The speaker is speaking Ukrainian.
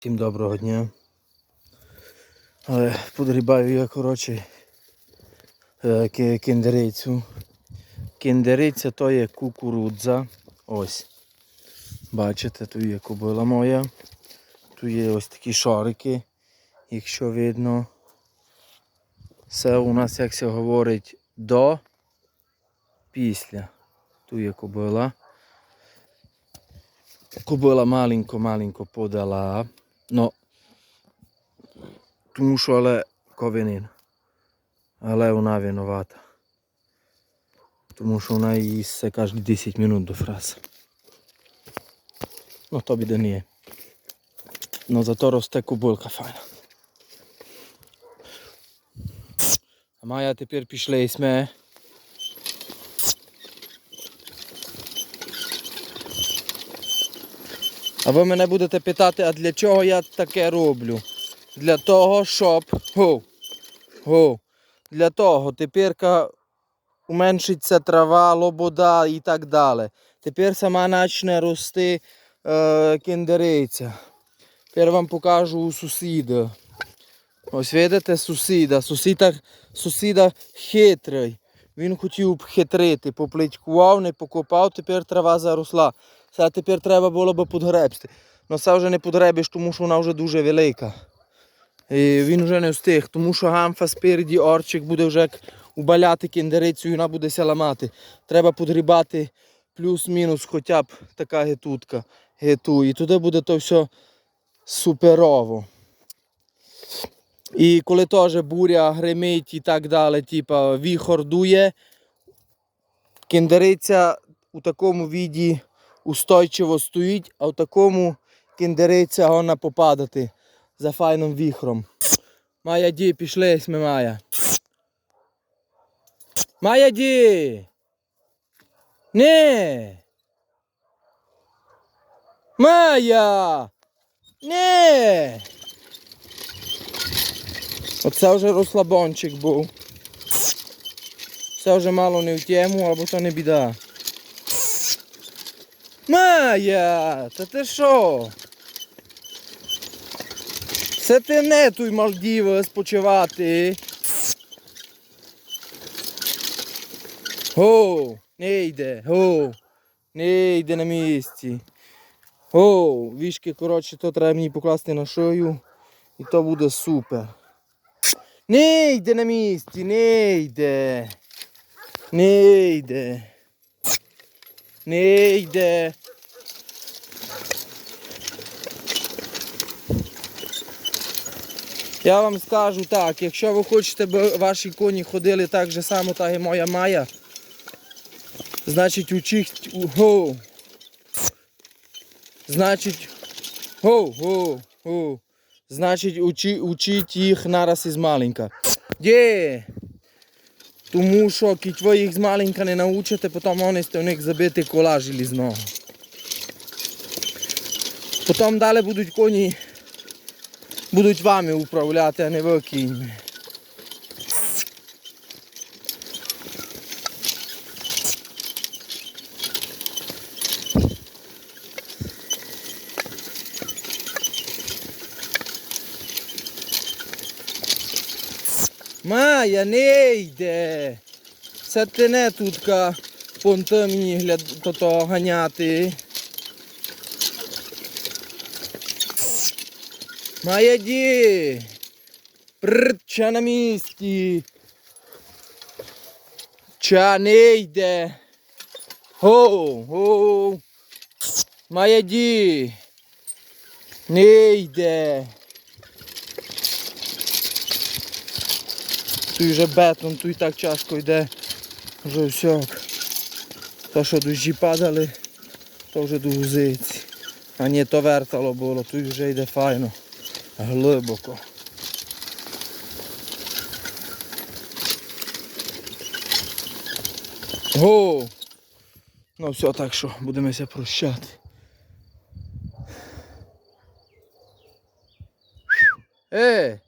Всім доброго дня. Але подрібаю я, коротше, е, кіндерицю. Кіндериця то є кукурудза. Ось. Бачите, тут є кобила моя. Тут є ось такі шарики, якщо видно. Це у нас, як це говорить, до після. Тут є кобила. Кобила маленько-маленько подала. Ну, тому що але ковинин. Але вона винувата. Тому що вона їсться кожні 10 минут до фраз. Ну то біде не є. Ну зато росте кобилка файна. А Майя тепер пішли і сме. А ви мене будете питати, а для чого я таке роблю? Для того, щоб. Гоу. Гоу. Для того, тепер уменшиться трава, лобода і так далі. Тепер сама почне рости е, кіндериця. Тепер вам покажу у сусіда. Ось видите сусіда. Сусіда, сусіда хитрий. Він хотів обхитрити, поплитькував, не покопав, тепер трава заросла. Це тепер треба було би підгребсти. Но це вже не підгребиш, тому що вона вже дуже велика. І він вже не встиг, тому що гамфа спереді орчик буде вже убаляти кіндерицю і вона буде ся ламати. Треба підгрібати плюс-мінус хоча б така гетутка. Гету. І туди буде то все суперово. І коли теж буря гримить і так далі, типа віхор дує, кіндериця у такому віді устойчиво стоїть, а в такому кіндериця вона попадати за файним віхром. Майя ді, пішли ми Майя. Майя ді! Не! Майя! Не! Оце вже розслабончик був. Це вже мало не в тему, або то не біда. Майя! Та ти що? Це ти не туй Мальдіви спочивати. Го, не йде, го, не йде на місці. Го, вішки, коротше, то треба мені покласти на шию і то буде супер. Не йде на місці, не йде. Не йде. Не. Я вам скажу так, якщо ви хочете, аби ваші коні ходили так же само, так і моя Майя, значить учіть го. Значить, го, го, го. Значить, учіть їх нараз із маленька. Є. Тому що кіть ви їх з маленька не научите, потім вони сте в них забити кола желізного. Потім далі будуть коні будуть вами управляти, а не ви кіньми. Майя, не йде. Це ти не тутка понти мені гляд то ганяти. Майя ді. Прррр, ча на місці. Ча не йде. Гоу, гоу. Майя ді. Не йде. Тут вже бетон, тут і так часто йде. Вже все. То, що дощі падали, то вже до. А ні, то вертало було, тут вже йде файно. Глибоко. Го! Ну все, так що будемося прощати. Е!